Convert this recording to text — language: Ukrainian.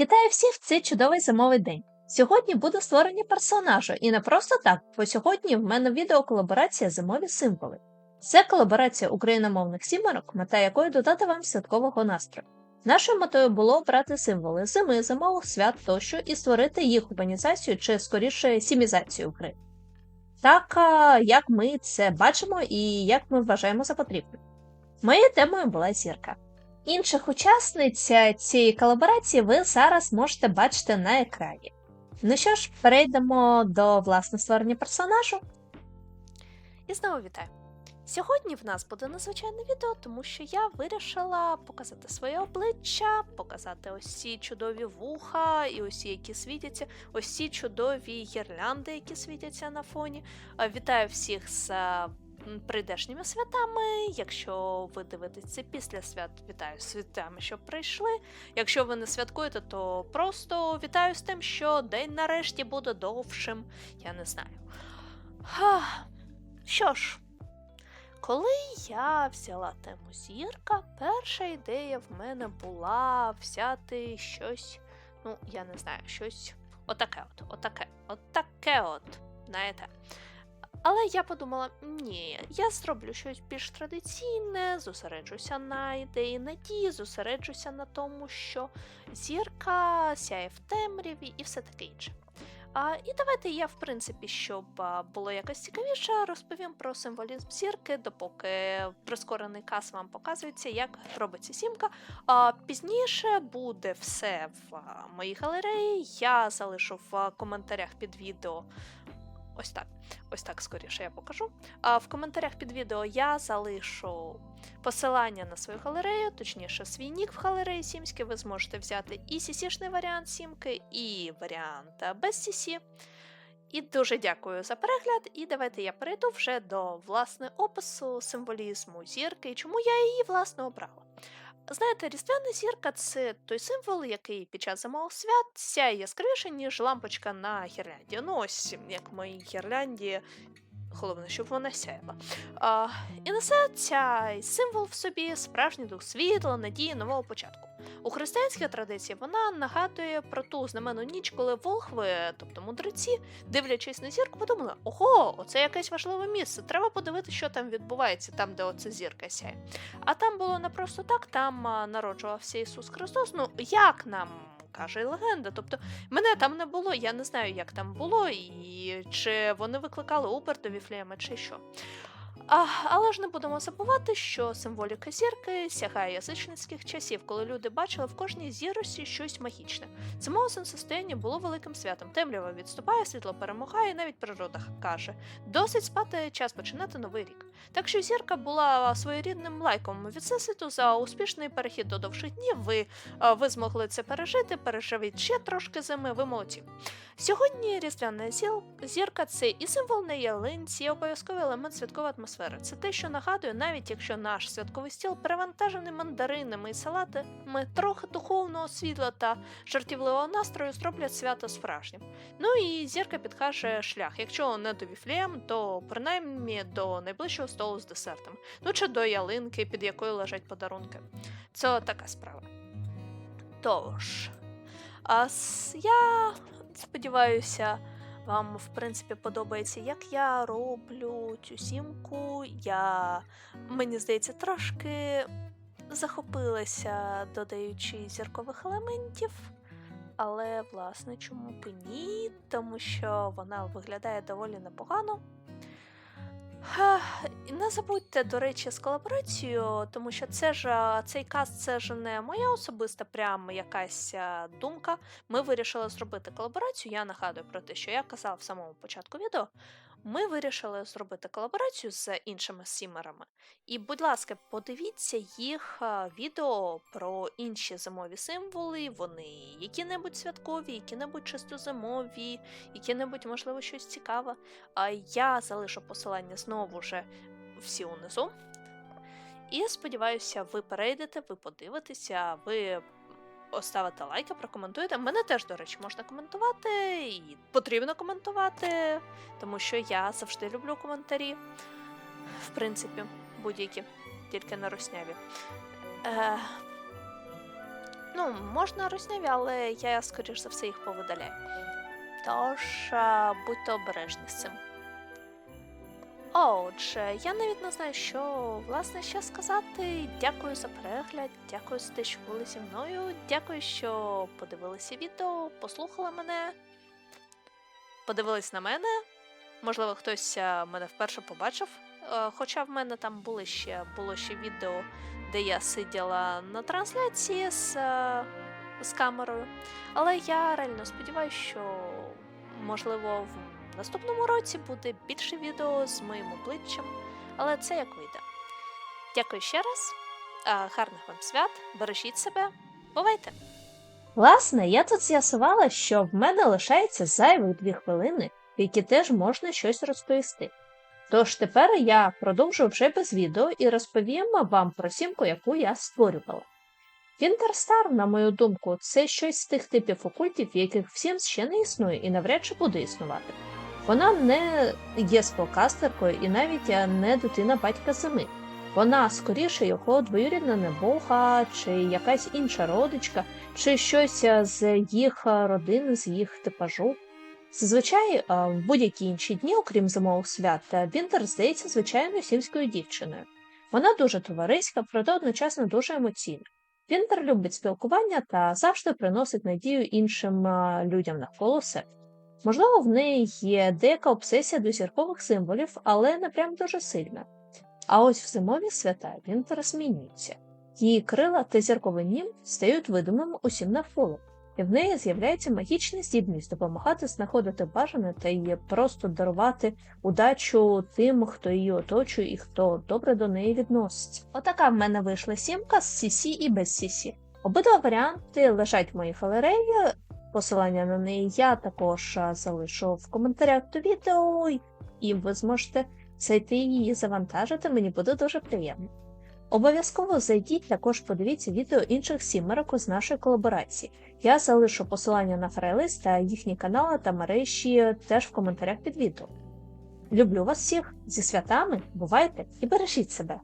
Вітаю всіх в цей чудовий зимовий день. Сьогодні буде створення персонажа, і не просто так, бо сьогодні в мене відео колаборація зимові символи. Це колаборація україномовних сімерок, мета якої додати вам святкового настрою. Нашою метою було обрати символи зими, зимових свят тощо і створити їх урбанізацію чи скоріше сімізацію гри. Так як ми це бачимо і як ми вважаємо за потрібне. Моєю темою була зірка. Інших учасниць цієї колаборації ви зараз можете бачити на екрані. Ну що ж, перейдемо до власне створення персонажу. І знову вітаю. Сьогодні в нас буде надзвичайне відео, тому що я вирішила показати своє обличчя, показати ось ці чудові вуха і ці, які світяться, ось ці чудові гірлянди, які світяться на фоні. Вітаю всіх з е, прийдешніми святами. Якщо ви дивитесь це після свят, вітаю з святами, що прийшли. Якщо ви не святкуєте, то просто вітаю з тим, що день нарешті буде довшим. Я не знаю. Ха. Що ж, коли я взяла тему зірка, перша ідея в мене була взяти щось, ну, я не знаю, щось отаке от, отаке, отаке от, знаєте. Але я подумала, ні, я зроблю щось більш традиційне, зосереджуся на ідеї надії, зосереджуся на тому, що зірка сяє в темряві і все таке інше. А, і давайте я, в принципі, щоб було якось цікавіше, розповім про символізм зірки, допоки прискорений кас вам показується, як робиться сімка. А, пізніше буде все в моїй галереї. Я залишу в коментарях під відео. Ось так, ось так скоріше я покажу. А в коментарях під відео я залишу посилання на свою галерею, точніше, свій нік в галереї Сімській. Ви зможете взяти і сісішний варіант сімки, і варіант без сісі. І дуже дякую за перегляд. І давайте я перейду вже до власне опису символізму зірки і чому я її власне обрала. Знаєте, різдвяна зірка це той символ, який під час зимових свят сяє яскравіше, ніж лампочка на гірлянді. Ну, ось як в моїй гірлянді, головне, щоб вона сяяла. А, і несе цей символ в собі справжній дух світла, надії, нового початку. У християнській традиції вона нагадує про ту знамену ніч, коли волхви, тобто мудреці, дивлячись на зірку, подумали: ого, оце якесь важливе місце. Треба подивитися, що там відбувається, там, де оце зірка сяє. А там було не просто так, там народжувався Ісус Христос. Ну як нам каже легенда? Тобто мене там не було, я не знаю, як там було, і чи вони викликали Убер до Віфлеєма, чи що. А, але ж не будемо забувати, що символіка зірки сягає язичницьких часів, коли люди бачили в кожній зірості щось магічне. Зимове сонцестояння було великим святом. Темрява відступає, світло перемагає, навіть природа каже: досить спати, час починати новий рік. Так що зірка була своєрідним лайком від всесвіту за успішний перехід до довших днів. Ви, ви змогли це пережити, переживіть ще трошки зими, ви молодці. Сьогодні різдвяна зірка це і символ на ялинці, і обов'язковий елемент святкової атмосфери. Це те, що нагадує, навіть якщо наш святковий стіл перевантажений мандаринами і салатами, трохи духовного світла та жартівливого настрою зроблять свято справжнім. Ну і зірка підкаже шлях. Якщо не до Віфлеєм, то принаймні до найближчого столу з десертом, ну чи до ялинки, під якою лежать подарунки. Це така справа. Тож, а я сподіваюся, вам в принципі подобається, як я роблю цю сімку. Я, мені здається, трошки захопилася, додаючи зіркових елементів. Але, власне, чому б ні? Тому що вона виглядає доволі непогано. Не забудьте, до речі, з колаборацією, тому що це ж цей каст це ж не моя особиста прям якась думка. Ми вирішили зробити колаборацію. Я нагадую про те, що я казала в самому початку відео. Ми вирішили зробити колаборацію з іншими сімерами. І, будь ласка, подивіться їх відео про інші зимові символи. Вони які-небудь святкові, які-небудь чисто зимові, які-небудь, можливо, щось цікаве. А я залишу посилання знову же всі унизу. І сподіваюся, ви перейдете, ви подивитеся, ви оставите лайки, прокоментуєте. Мене теж, до речі, можна коментувати, і потрібно коментувати, тому що я завжди люблю коментарі. В принципі, будь-які, тільки не русняві. Е, Ну, можна русняві, але я, скоріш за все, їх повидаляю. Тож, е, будьте обережні з цим. Отже, я навіть не знаю, що власне ще сказати. Дякую за перегляд, дякую за те, що були зі мною. Дякую, що подивилися відео, послухали мене, подивились на мене. Можливо, хтось е, мене вперше побачив. Е, Хоча в мене там були ще, було ще відео, де я сиділа на трансляції з, е, з камерою. Але я реально сподіваюся, що можливо в наступному році буде більше відео з моїм обличчям, але це як вийде. Дякую ще раз. Гарних вам свят, бережіть себе, бувайте! Власне, я тут з'ясувала, що в мене лишається зайвих дві хвилини, в які теж можна щось розповісти. Тож тепер я продовжу вже без відео і розповім вам про сімку, яку я створювала. Вінтерстар, на мою думку, це щось з тих типів окультів, яких всім ще не існує і навряд чи буде існувати. Вона не є спелкастеркою і навіть не дитина батька зими. Вона скоріше його двоюрідна небога, чи якась інша родичка, чи щось з їх родини, з їх типажу. Зазвичай в будь-які інші дні, окрім зимових свят, Вінтер здається звичайною сільською дівчиною. Вона дуже товариська, проте одночасно дуже емоційна. Вінтер любить спілкування та завжди приносить надію іншим людям навколо себе. Можливо, в неї є деяка обсесія до зіркових символів, але не прям дуже сильна. А ось в зимові свята Вінтер змінюється. Її крила та зірковий нім стають видимим усім навколо, і в неї з'являється магічна здібність допомагати знаходити бажане та її просто дарувати удачу тим, хто її оточує і хто добре до неї відноситься. Отака в мене вийшла сімка з CC і без CC. Обидва варіанти лежать в моїй галереї. Посилання на неї я також залишу в коментарях до відео, і ви зможете зайти її завантажити, мені буде дуже приємно. Обов'язково зайдіть, також подивіться відео інших сімерок з нашої колаборації. Я залишу посилання на фрайлист та їхні канали та мережі теж в коментарях під відео. Люблю вас всіх зі святами, бувайте і бережіть себе!